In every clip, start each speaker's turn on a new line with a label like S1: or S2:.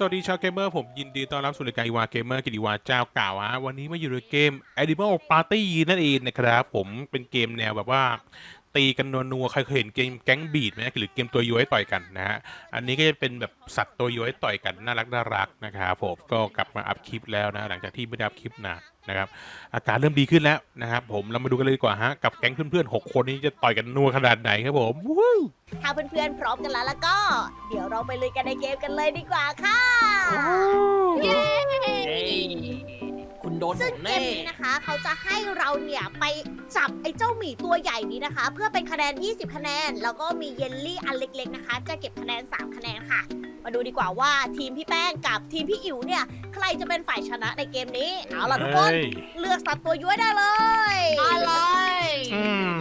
S1: สวัสดีชาวเกมเมอร์ผมยินดีต้อนรับสู่รายการอีวาเกมเมอร์กิติวาเจ้าเก่าวะวันนี้มาอยู่ในเกม Animal Party นั่นเองนะครับผมเป็นเกมแนวแบบว่า ตีกันนัวๆใครเคยเห็นเกมแก๊งบีดไหมหรือเกมตัวย้อยต่อยกันนะฮะอันนี้ก็จะเป็นแบบสัตว์ตัวย้อยต่อยกันน่ารักน่ารักนะครับผมก็กลับมาอัพคลิปแล้วนะหลังจากที่ไม่ได้อัพคลิปนาน นะครับอาการเริ่มดีขึ้นแล้วนะครับผมเรามาดูกันเลยดีกว่าฮะกับแก๊งเพื่อนๆหกคนนี้จะต่อยกันนัวขนาดไหนครับผมวู้
S2: ถ้าเพื่อนๆพร้อมกันแล้วแล้วก็ เดี๋ยวเราไปลุยกันในเกมกันเลยดีกว่าค่ะ
S3: เย้คุณโดนผ
S2: ซึ่ง
S3: ม
S2: เก
S3: แน่
S2: มนี้นะคะ เขาจะให้เราเนี่ยไปจับไอ้เจ้าหมีตัวใหญ่นี้นะคะ เพื่อเป็นคะแนน 20 คะแนน แล้วก็มีเยลลี่อันเล็กๆนะคะ จะเก็บคะแนน 3 คะแนนค่ะ มาดูดีกว่าว่าทีมพี่แป้งกับทีมพี่อิ๋วเนี่ย ใครจะเป็นฝ่ายชนะในเกมนี้ เอาล่ะทุกคน
S1: เฮ้ย
S2: เลือกสัตว์ตัวย้วยได้เลย
S3: อะไร
S1: อืม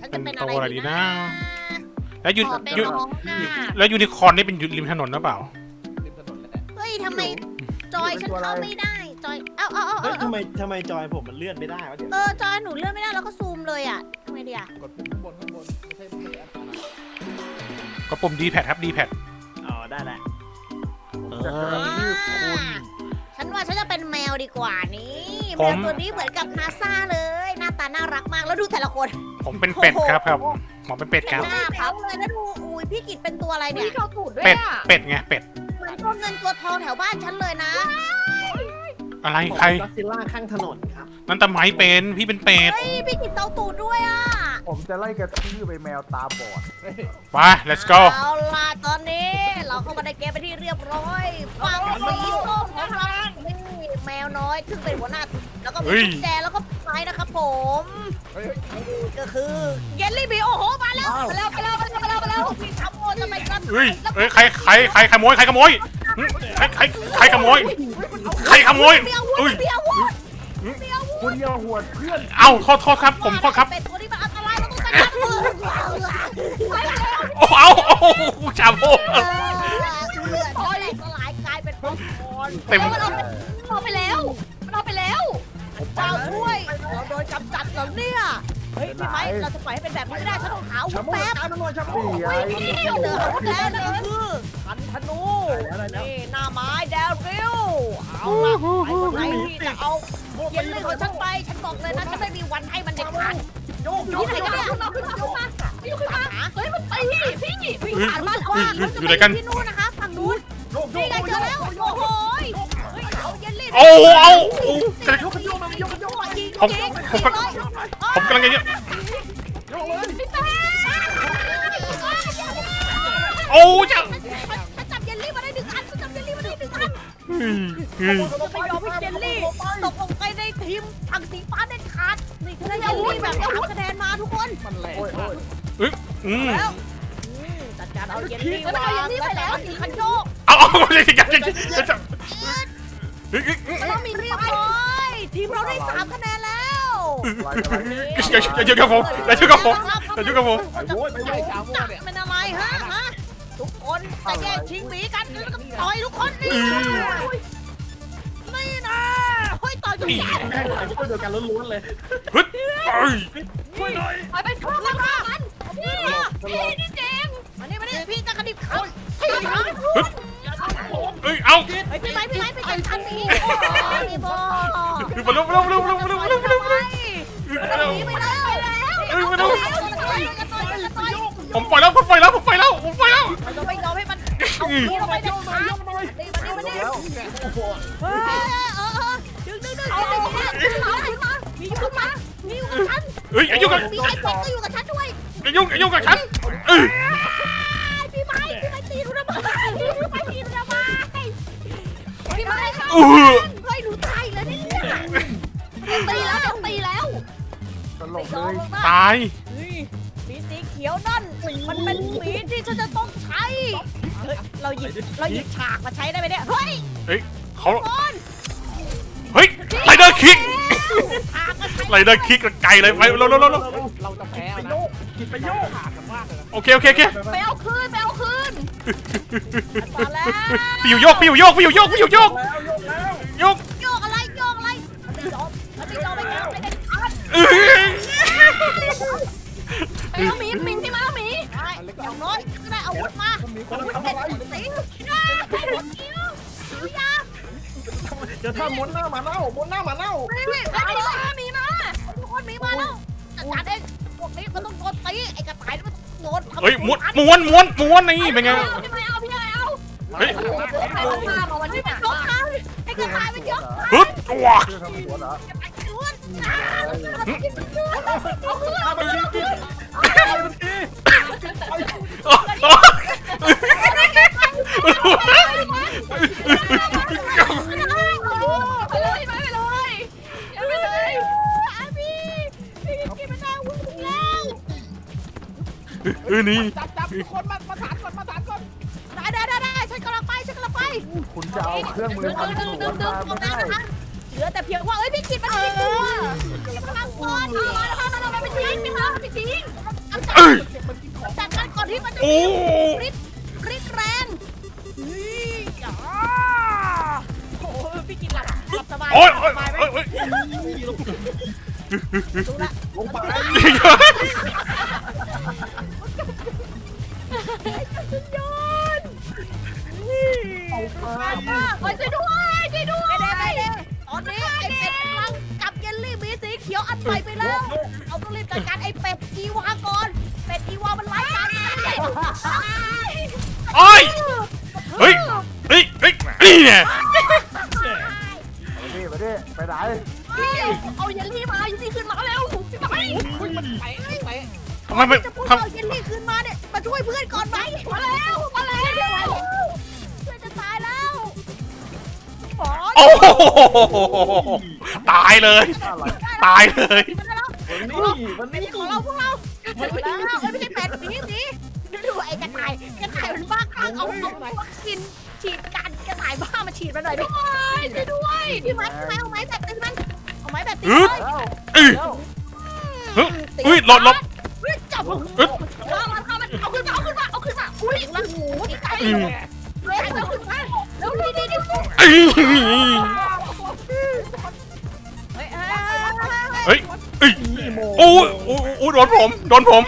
S2: ฉันจะเป็นอะไร
S1: ตัวอะไร
S2: ดี
S1: ดี
S2: นะ
S1: นะ แล้วยู
S3: ขอเป็น
S1: ยู
S3: น้องหน้า
S1: แล้วยูนิคอร์นนี่เป็นอยู่ริมถนนหรือเปล่า
S2: เฮ้ยทำไมจอยฉันเข้าไม่ได้ จอย เอาเอาเอา
S4: เฮ้ย
S2: เอา
S4: ทำไมทำไมจอยผมมันเลื่อนไม่ได้วะเดี๋ยว
S2: เออจอยหนูเลื่อนไม่ได้แล้วก็ซูมเลยอะทำไงดีอะ
S5: กดปุ่มข้างบนข้างบนไม่ใช่ไม่ใช่แอปอะไร
S1: ก็ปุ่มดีแพดครับดีแพด
S4: อ๋อ ได้แล้ว
S5: จะกระทืบคุณ
S2: ฉันว่าฉันจะเป็นแมวดีกว่านี้แม
S1: ผม
S2: วตัวนี้เหมือนกับนาซาเลย หน้าตาน่ารักมากแล้วดูแต่ละคน
S1: ผมเป็นเป็ดครับครับผมเป็นเป็ด
S2: เป็
S1: คนรับ
S2: หน้าพับเลยแล้วดูอุ้ยพี่กิจเป็นตัวอะไร
S3: มี
S2: เนี่ย
S3: เขาตูดด้วย
S1: เป็ด
S3: อะ
S1: เป็ดไง เป็ด
S2: เหมือนตัวเงินตัวทองแถวบ้านฉันเลยนะ
S1: อะไร
S4: ผม
S1: ใคร
S4: ก็อดซิลล่าข้างถนนครับ
S1: นั่นตะไม้เป็นพี่เป็นเป็ด
S2: เฮ้ยพี่กิจเตาตูดด้วยอะ
S5: ผมจะไล่กระทืบไปแมวตาบอด
S1: ไป let's go
S2: เอาล่ะตอนนี้เราเข้ามาในเกมไปนที่เรียบร้อยฟังสีส้มของเรานี่แมวน้อยซึ่งเป็นหัวหน้าทีมแล้วก็มี
S1: เฮ้ย
S2: กุญแจแล้วก็ไม้นะครับผม
S5: เฮ้ย
S2: นี่ก็คือเยลลี่บีโอ้โหมาแล้วมาแล้วมาแล้วมาแล้วมาแล้วมาแล้วพี่ทำโมทำไมกัน
S1: เฮ้ยเฮ้ยใครใครใครขโมยใครขโมยหึใครใครใครขโมย ใครขโมย
S2: เบียร์วุ้
S1: อุ้ย
S2: เบียร์วุ้เบียร์วุ้
S5: คุณอย่าหวดเพื่อน
S1: เอ้าโทษโทษครับผมโทษครับ
S2: เป็นตัวที่มันอันตรายเราต้องจัดการมันไปแล้ว
S1: โอ้เอาโอ้โหชาโบ
S2: เออเลือดแตกสลายกลายเป็นป๊อปคอร์น
S1: เต็ม
S3: มันเอาไปมันเอาไปแล้วมันเอาไปแล้ว
S2: เจ้าช่วยเราโดนกำจัดแล้วเนี่ย เฮ้ยพี่ไม้เราจะปล่อยให้เป็นแบบนี้ไม่ได้ฉันต้องหาอาวุ
S4: ชา
S2: ธ
S4: โม
S2: แป๊บ
S4: ชาโมชาโม
S5: นี่ไง
S2: เจออาวุธแล้วนั่นก็คือคันธนู
S4: ได้แล้วได้แล้ว
S2: นี่หน้าไม้แดริลเอาล่ะไอ้คนไหนที่จะเอาเย็นเลยของฉันไปฉันบอกเลยนะฉันไม่มีวันให้มันเด็ดขาดโยกอยู่ที่ไหนกันเนี่ย
S3: ขึ้นมาขึ้นมาขึ้นมาพี่ขึ้นมาเฮ้ยมันตีพี่วิ่งผ่านมาแล้ว
S1: เฮ้ย
S3: อะ
S1: อยู่อยู่ไหนกัน
S2: ที่นู่นนะคะฝั่งนู้น
S4: โยกโย
S2: นี่
S4: ก
S2: ไงเจอแล้วโอ้โหยเฮ้ยเอาเยลลี่
S1: โอ้เอาโอ้กระ
S2: โยกโยกโยกโยกยิง
S1: ผม
S2: ยิง
S1: ผมก็
S2: เลย
S1: ผมกำลังจะเนี่ย
S4: โยกเลย
S2: พี่แป๊ะ
S1: โอ้จะ
S2: ฉันจับเยลลี่มาได้หนึ่งอันฉันจับเยลลี่มาได้หนึ่งอัน
S1: เฮ้ยเฮ้ย
S2: จะไม่ยอมให้เยลลี่ตกลงไปในทีมฝั่งสีฟ้าเด็ดขาดนี่คือได้เยลลี่แบบสามคะแนนมาทุกคน
S5: มันแรงโอ้ยโอ้ย
S1: อืม
S2: แล้วอืมจัดการเอาเยลลี่วางแล้วแต่ละทีคันโยก
S1: เอาเอาเลยจะจะจ
S2: อะ
S5: ไรอะไร
S1: อย่าอย่าอย่ากับผมอย่ายุ่งกับผมอย่ายุ่งกับผม
S4: ไปโว้ยไปโว้ย
S5: ชาโม่เนี่ย
S2: เป็นอะไรฮะฮะทุกคนจะแย่งชิงหมีกันแล้วก็ต่อยทุกคนนี่นี่นะเฮ้ยต่อยกันแย่ง
S4: แม่งใส่พวกเดียวกันล้วนๆเลย
S1: เฮ้ยเฮ้ย
S4: ช่วยหน่อย
S3: ไปไปข้างมันข้างมันพี่พี่นี่เจม
S2: มานี่มานี่พี่จะกระดิบขาให้ขา
S1: เฮ้ยเอา
S2: เฮ้ยพี่ไม้พี่ไม้ไปจัดการพี่พี่โบ
S1: มาเร็วมาเร็วมาเร็วมาเร็วมาเร็ว ผมปล่อยแล้วผมปล่อยแล้วผมปล่อยแล้วผมปล่อยแล้ว
S2: เฮ้ยอย่า
S1: ยุ่งกับ
S2: อย่า
S1: ยุ่งอย่ายุ่งกับฉันเอ้
S2: ย
S1: เออ
S5: ตลกเลย
S1: ตาย
S2: สีสีเขียวนั่น มันเป็นสีที่ฉันจะต้องใช้เฮ้ยเราหยิบเราหยิบฉากมาใช้ได้ไหมเนี่ยเฮ้ย
S1: เขา
S2: บอล
S1: เฮ้ยไรเดอร์คิก
S2: ฉากมาใช้
S1: ไรเดอร์คิกไกลเลยไปเร็วเร็วเร็ว
S5: เราจะแพ้
S4: ไป
S5: นะ
S4: โยกกินไปโยก
S5: ขาดกันมากเลยนะ
S1: โอเคโอเคโอเค
S3: ไปเอาคืนไปเอาคืน
S2: มาแล้ว
S1: พี่อยู่โยกพี่อยู่โยกพี่อยู่โยกพี่อยู่โยก
S4: แล้วโยกแล้ว
S1: โยก
S2: โยกอะไรโยกอะไรมันไม่ยอมมันไม่ยอมไม่ยอมไม่ได้ขาด
S3: ได้
S2: อย่างน้อยก็ได้อาวุธมา
S4: มันมีคนทำอะไร
S2: สีได้
S4: เจอท่าม้วนหน้าหมาเน่าม้วนหน้าหมาเน่า
S2: นี่นี่
S3: ไอ้
S2: มาแล้ว
S3: มามีมา
S2: ทุกคนมีมาแล้วจัดการเองพวกนี้มันต้องโดนตีไอ้กระต่ายนี่มันต้องโดนทำ
S1: เฮ้ยม้วนม้วนม้วนม้วนนี่เป็นไง
S3: เอาพี่ไม่เอาพี่ไม่เอา
S1: เฮ้ย
S3: ใครเอาผ้ามาวันนี้
S2: มันยกขาไอ้กระต่ายมันยก
S1: ฮึดตัว
S5: ชื่อทำหัวเหรอก
S2: ระต่ายชวนกระต่ายมันชวน
S4: ท่าไปยิงกิน ไป
S3: เลยไปเลยไปเลย
S2: อาพี่พี่กินมันได้วิ่งแล้ว
S1: เออนี่
S5: จับจับทุกคนมามาฐานก่อนมาฐานก่อน
S2: ได้ได้ได้ได้ฉันกำลังไปฉันกำลังไป
S5: คุณจะเอาเครื่องมือทำสวนมาไม่ได้
S2: เหลือแต่เพียงว่าเอ้ยพี่กินมันทิ้งตัวกำลังก่อน
S3: เอามาเอามาไปทิ้งพี่มาไปทิ้ง
S2: ที่มันจะ
S1: โอ้
S2: ริดริดแรงนี่อ่าโอ้โหพี่กินหลับหลับสบาย
S1: โอ้ย
S2: ห
S1: โอ้
S2: ลั
S1: ย
S2: บสบายไหม
S1: โอ้ย
S2: ดูละ
S4: ลงไป
S2: สุดยอดนี่มากมาก
S3: โอ้ยช่วยด้วยช่วยด้วย
S2: ไม่ได้ไม่ได้ตอนนี้ไอ้เป็ดกำลังจับเยลลี่มีสีเขียวอันใหม่ไปแล้วเราต้องรีบจัดการไอ้เป็ดอีวาก่อน เป็ดอีวามันไล่กัน
S1: โอ้ยเฮ้ยเฮ้ยเฮ้ยนี่เนี่ย
S5: ไปดิไปดิไปไหน
S3: เอาเยลลี่มาเยลลี่ขึ้นมาเร็วพี่ไป
S5: ไปไป
S1: ทำไมไม่
S2: จะพูด
S1: ท
S2: เอาเยลลี่คืนมาเนี่ยมาช่วยเพื่อนก่อนไหม
S3: มาแล้วมาแล้ว
S2: เพื่อนจะตายแล้วหมอำ
S1: โอ้โหตายเลย
S5: อะไร
S1: ตายเลย
S2: มันได้แล้ว
S4: นี่มัน
S2: ไม่
S4: นี่
S2: ใช่ของเราพวกเราไม่ใช่แล้วเอ้ยไม่ใช่เป็ดหนีหนี ดูไอ้กระต่ายกระต่ายมันบ้าคลั่งเอาเอาวัคซีนฉีดกันกระต่ายบ้ามาฉีดมันหน่อยดิ
S3: ช่วยด้วย
S2: พี่ไม้พี่ไม้เอาไม้แบบตีมันเอาไม้แบบตี
S1: ฮึ
S2: เลย
S5: แล้ว
S1: เอ้ย
S5: แล้ว
S1: เฮ้ยเฮ้ยหลดหลบ
S2: เฮ้ยจับมัน
S1: เอ้ย
S3: ข้ามันข้ามันเอาขึ้นมาเอาขึ้นมาเอาขึ้นมาอุ้ย
S2: โอ้โหนี่ไก่
S1: อืม
S2: เฮ้ยเอาขึ้นมาแล้วนี่นี่นี่
S1: เอ้ย
S2: เฮ้ย
S1: เฮ้ยเอ้ย
S4: นี่โม
S1: โอ้ยโอ้ยโอ้ยโดนผมโดนผม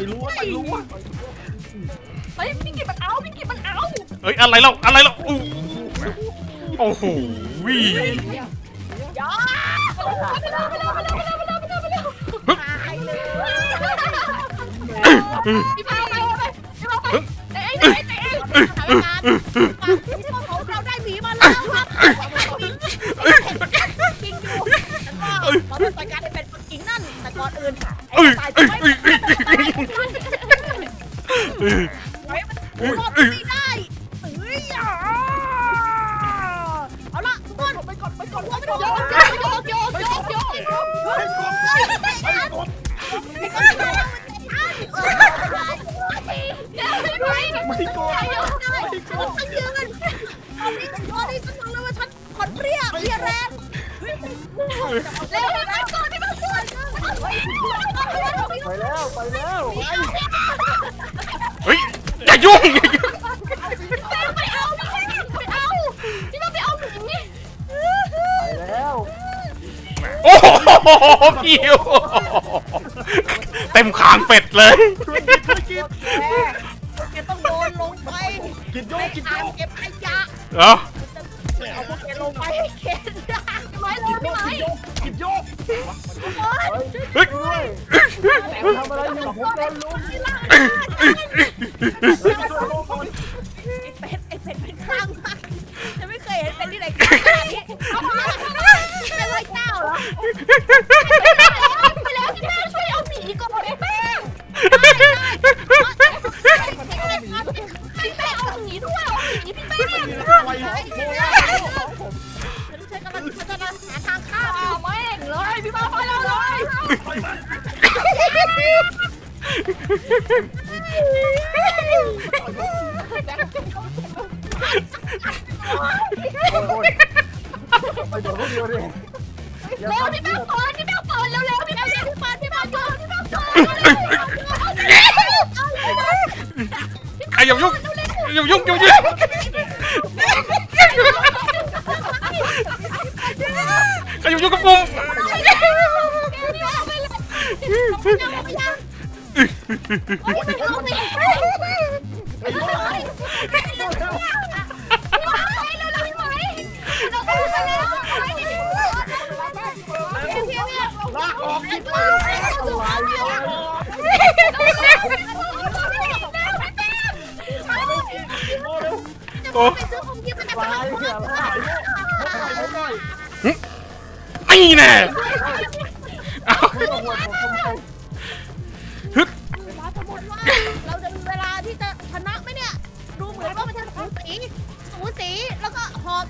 S1: อย
S2: รั้ว
S4: ต่อยรั้ว
S3: เฮ้ยพี่กิจมันเอาพี่กิจมันเอา
S1: เอ้ยอะไรเราอะไรเราอู้โอ้โหวิ
S2: ย้า
S3: ไปเร็วไปเร็วไปเร็วไปเร็วไปเร็วไปเร็วไปเร็ว
S2: ตายเลย
S3: พี่พาไปไปพี่พาไปไอ้ไอ้ไอ้ไอ้
S2: สถานการณ์ที่ของเราได้หมีมาแล้วครับจ ไห
S3: ว
S4: ไม่โกง
S2: ไม่ได้ต้องยืนตอนนี้ตอนนี้ฉันบอกเลยว่าฉันขนเปรี้ยเปรี้ยแรง
S3: เร็วไปก่อนที่มันก่อน
S5: ไปแล้วไปแล้ว
S1: เฮ้ยอย่ายุ่งอย่ายุ่ง
S3: ไปเอาไปเอาพี่มาไปเอาหมี
S5: ไปแล้ว
S1: โอ้โหพี่เต็มคางเป็ดเลย
S2: แก
S4: กินโย
S2: ใน
S4: กกินโย
S2: อ่าง
S4: ก
S2: เก็บขยะ
S1: เอ้า
S2: เอาพวกแกลงไปให้เข็นได้
S3: ไม้เลยพี่ไม้
S4: กินโยก
S5: เฮ้ยด้วยทำอะไรอยู่ผมโดนลุม
S2: ไอ้เป็ ไป
S3: แล้วเลยไป
S4: มา
S5: โอ้ยไปโดนพวกเดียวดิอย่า
S3: เร็ว
S5: ทำ
S3: พี่แป้งเปิดพี่แป้งเปิดเร็วเร็วพี่แป้งเปิดพี่แป้งเปิดพี่แป้งเปิด
S1: ใครอย่ายุ่งอย่ายุ่งอย่ายุ่ง
S2: นมาจากต
S5: ลา
S2: ลาด
S5: ยอย่าลาย
S1: ไอ้แน่
S5: ว
S2: ลาสมมติว่าเราจะมีเวลาที่จะชนะไหมเนี่ย ดูเหมือนว่ามันจะสูสีสูสีแล้วก็หอบ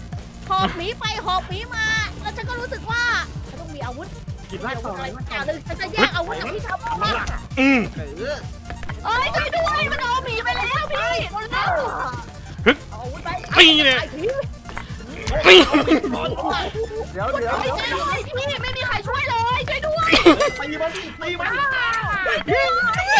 S2: หอบหมีไปหอบหมีมา แล้วฉันก็รู้สึกว่าฉันต้องมีอาวุธ
S4: กิน
S2: มี
S4: ลาก
S2: อาวุ
S4: ต่
S2: ธ
S4: อ
S2: อะไร
S4: เลย
S2: สักอย่างหนึ่งฉันจะแยกอาวุธกับพี่ชาวบ้าน
S1: อืม
S3: เอ้ยช่วยด้วยมันเอาหมีไปแล้วพี่หมดแล้ว
S2: เอาอาวุธไป
S1: ไอ้แน่
S2: ไอ้ผี
S1: ไอ้
S5: เดี๋ยวเดี๋ยว
S3: ช่
S5: เดี๋ยว
S3: วยด้วยพี่ไม่มีใครช่วยเลยช่วยด้วย
S4: ตีมันตีมัน
S2: อ่าน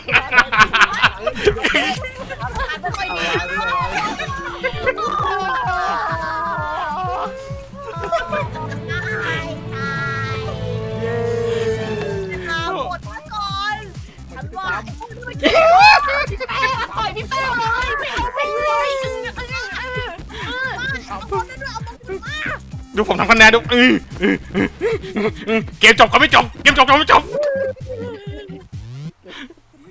S1: ดูผมทำคะแนนดูอืออืออืออือเกมจบก็ไม่จบ เกมจบก็ไม่จบ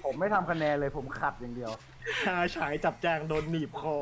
S5: ผมไม่ทำคะแนนเลยผมขัดอย่างเดียว
S4: ชาฉายจับแจงโดนหนีบคอ